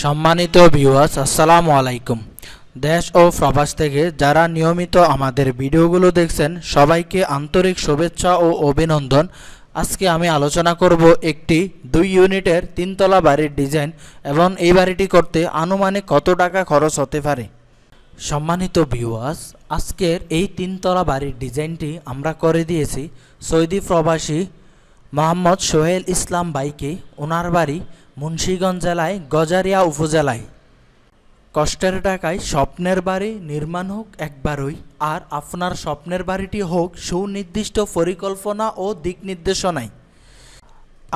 সম্মানিত ভিউয়ার্স আসসালামু আলাইকুম। দেশ ও প্রবাস থেকে যারা নিয়মিত আমাদের ভিডিওগুলো দেখছেন, সবাইকে আন্তরিক শুভেচ্ছা ও অভিনন্দন। আজকে আমি আলোচনা করব একটি দুই ইউনিটের তিনতলা বাড়ির ডিজাইন এবং এই বাড়িটি করতে আনুমানিক কত টাকা খরচ হতে পারে। সম্মানিত ভিউয়ার্স আজকের এই তিনতলা বাড়ির ডিজাইনটি আমরা করে দিয়েছি সৌদি প্রবাসী মোহাম্মদ সোহেল ইসলাম বাইকে ওনার বাড়ি মুন্সীগঞ্জ জেলায়, গজারিয়া উপজেলায়। কষ্টের টাকায় স্বপ্নের বাড়ি নির্মাণ হোক একবারই, আর আপনার স্বপ্নের বাড়িটি হোক সুনির্দিষ্ট পরিকল্পনা ও দিক নির্দেশনায়।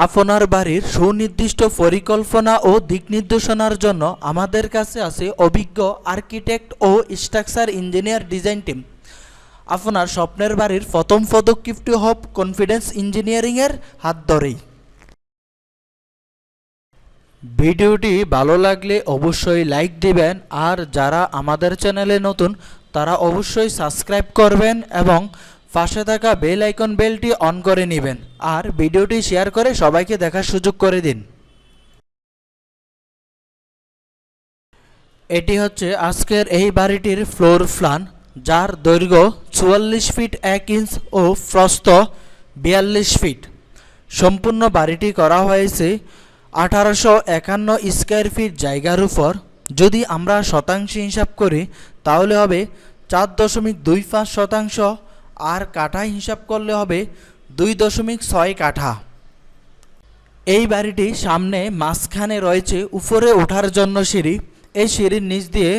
আপনার বাড়ির সুনির্দিষ্ট পরিকল্পনা ও দিক নির্দেশনার জন্য আমাদের কাছে আছে অভিজ্ঞ আর্কিটেক্ট ও স্ট্রাকচার ইঞ্জিনিয়ার ডিজাইন টিম। আপনার স্বপ্নের বাড়ির প্রথম পদক্ষেপটি হোক কনফিডেন্স ইঞ্জিনিয়ারিংয়ের হাত ধরেই। ভিডিওটি ভালো লাগলে অবশ্যই লাইক দিবেন আর যারা আমাদের চ্যানেলে নতুন, তারা অবশ্যই সাবস্ক্রাইব করবেন এবং পাশে থাকা বেল আইকন বেলটি অন করে নেবেন আর ভিডিওটি শেয়ার করে সবাইকে দেখার সুযোগ করে দিন। এটি হচ্ছে আজকের এই বাড়িটির ফ্লোর প্ল্যান, যার দৈর্ঘ্য চুয়াল্লিশ ফিট এক ইঞ্চ ও প্রস্থ বিয়াল্লিশ ফিট। সম্পূর্ণ বাড়িটি করা হয়েছে আঠারোশো একান্ন স্কোয়ার ফিট জায়গার উপর যদি আমরা শতাংশ হিসাব করি, তাহলে হবে চার দশমিক দুই পাঁচ শতাংশ, আর কাঠা হিসাব করলে হবে দুই দশমিক ছয় কাঠা। এই বাড়িটি সামনে মাঝখানে রয়েছে উপরে ওঠার জন্য সিঁড়ি। এই সিঁড়ির নিচ দিয়ে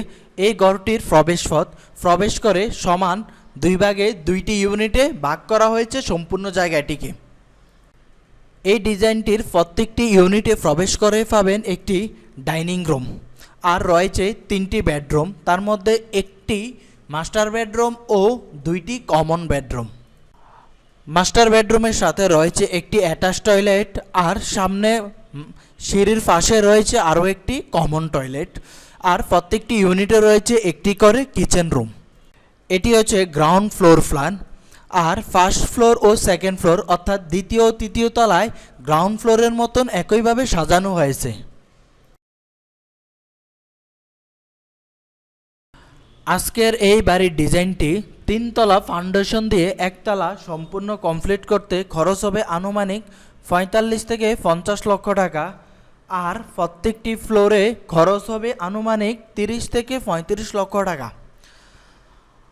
এই ঘরটির প্রবেশপথ, প্রবেশ করে সমান দুই ভাগে দুইটি ইউনিটে ভাগ করা হয়েছে সম্পূর্ণ জায়গাটিকে। এই ডিজাইনটির প্রত্যেকটি ইউনিটে প্রবেশ করে পাবেন একটি ডাইনিং রুম। আর রয়েছে তিনটি বেডরুম, তার মধ্যে একটি মাস্টার বেডরুম ও দুইটি কমন বেডরুম। মাস্টার বেডরুমের সাথে রয়েছে একটি অ্যাটাচ টয়লেট, আর সামনে সিঁড়ির পাশে রয়েছে আরও একটি কমন টয়লেট। আর প্রত্যেকটি ইউনিটে রয়েছে একটি করে কিচেন রুম। এটি হচ্ছে গ্রাউন্ড ফ্লোর প্ল্যান। আর ফার্স্ট ফ্লোর ও সেকেন্ড ফ্লোর অর্থাৎ দ্বিতীয় ও তৃতীয় তলায় গ্রাউন্ড ফ্লোরের মতন একইভাবে সাজানো হয়েছে। আজকের এই বাড়ির ডিজাইনটি তিনতলা ফাউন্ডেশন দিয়ে একতলা সম্পূর্ণ কমপ্লিট করতে খরচ হবে আনুমানিক পঁয়তাল্লিশ থেকে পঞ্চাশ লক্ষ টাকা। আর প্রত্যেকটি ফ্লোরে খরচ হবে আনুমানিক তিরিশ থেকে পঁয়ত্রিশ লক্ষ টাকা।